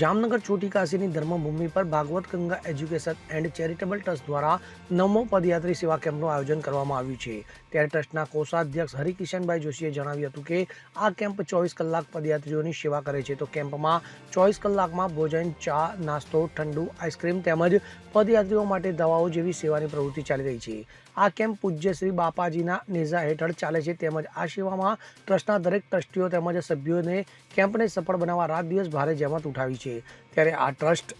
જામનગર ચોટી કાશીની ધર્મભૂમિ પર Bhagwat Ganga education and charitable trust દ્વારા નવમો પદયાત્રી સેવા કેમ્પનું આયોજન કરવામાં આવ્યું છે. ત્યારે ટ્રસ્ટના કોષાધ્યક્ષ હરિકિશનભાઈ જોશીએ જણાવ્યું હતું કે, આ કેમ્પ ચોવીસ કલાક પદયાત્રીઓની સેવા કરે છે. તો કેમ્પમાં ચોવીસ કલાકમાં ભોજન, ચા, નાસ્તો, ઠંડુ, આઈસ્ક્રીમ તેમજ પદયાત્રીઓ માટે દવાઓ જેવી સેવાની પ્રવૃત્તિ ચાલી રહી છે. આ કેમ્પ પૂજ્ય શ્રી બાપાજીના નેઝા હેઠળ ચાલે છે. તેમજ આ સેવામાં ટ્રસ્ટના દરેક ટ્રસ્ટીઓ તેમજ સભ્યોને કેમ્પને સફળ બનાવવા રાત દિવસ ભારે જહેમત ઉઠાવી છે. ત્યારે આ ટ્રસ્ટ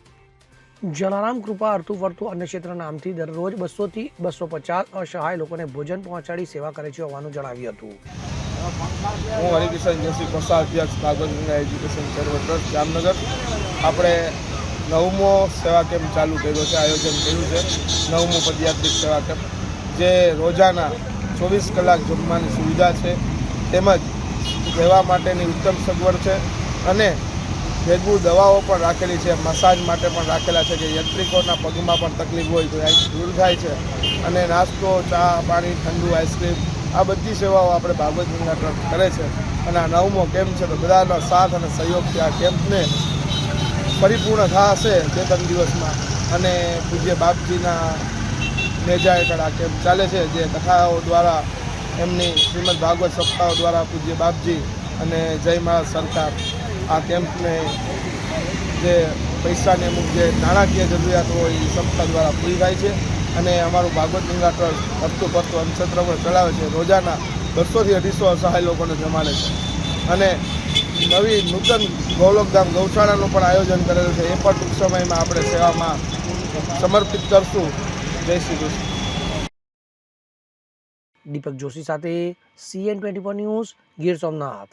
જલારામ કૃપા અર્થુ ફરતું અન્ય ક્ષેત્ર નામથી દરરોજ બસોથી બસો પચાસ અસહાય લોકોને ભોજન પહોંચાડી સેવા કરે છે હોવાનું જણાવ્યું હતું. હું હરિકિશન જોશી કોસા અધ્યક્ષ ગંગા એજ્યુકેશન સર્વ ટ્રસ્ટ, જામનગર. આપણે નવમો સેવા કેમ્પ ચાલુ કર્યો છે, આયોજન કર્યું છે. નવમો પદયાત્રિક સેવા કેમ્પ, જે રોજાના ચોવીસ કલાક જમવાની સુવિધા છે. તેમજ રહેવા માટેની ઉત્તમ સગવડ છે. અને ભેગું દવાઓ પણ રાખેલી છે, મસાજ માટે પણ રાખેલા છે કે યાત્રિકોના પગમાં પણ તકલીફ હોય તો અહીં દૂર થાય છે. અને નાસ્તો, ચા, પાણી, ઠંડુ, આઈસ્ક્રીમ, આ બધી સેવાઓ આપણે ભાગવત ગંગા ટ્રસ્ટ કરે છે. અને આ નવમો કેમ્પ છે તો બધાનો સાથ અને સહયોગથી આ કેમ્પને પરિપૂર્ણ થશે બે ત્રણ દિવસમાં. અને પૂજ્ય બાપજીના નેજા હેઠળ આ કેમ્પ ચાલે છે, જે કથાઓ દ્વારા એમની શ્રીમદ ભાગવત સપ્તાહો દ્વારા પૂજ્ય બાપજી અને જય મહારાજ સરકાર. આ કેમ્પને જે પૈસાની અમુક જે નાણાકીય જરૂરિયાત હોય એ સંસ્થા દ્વારા પૂરી થાય છે. અને અમારું ભાગવત ગંગા ટ્રસ્ટ ફરતું ફરતું અંશત્ર પર ચલાવે છે. રોજાના બસોથી અઢીસો અસહાય લોકોને જમાડે છે. અને નવી નૂતન ગૌલોકધામ ગૌશાળાનું પણ આયોજન કરેલું છે. એ પણ ટૂંક સમયમાં આપણે સેવામાં સમર્પિત કરશું. જય શ્રી કૃષ્ણ. દીપક જોશી સાથે C N twenty four news Gir Somnath.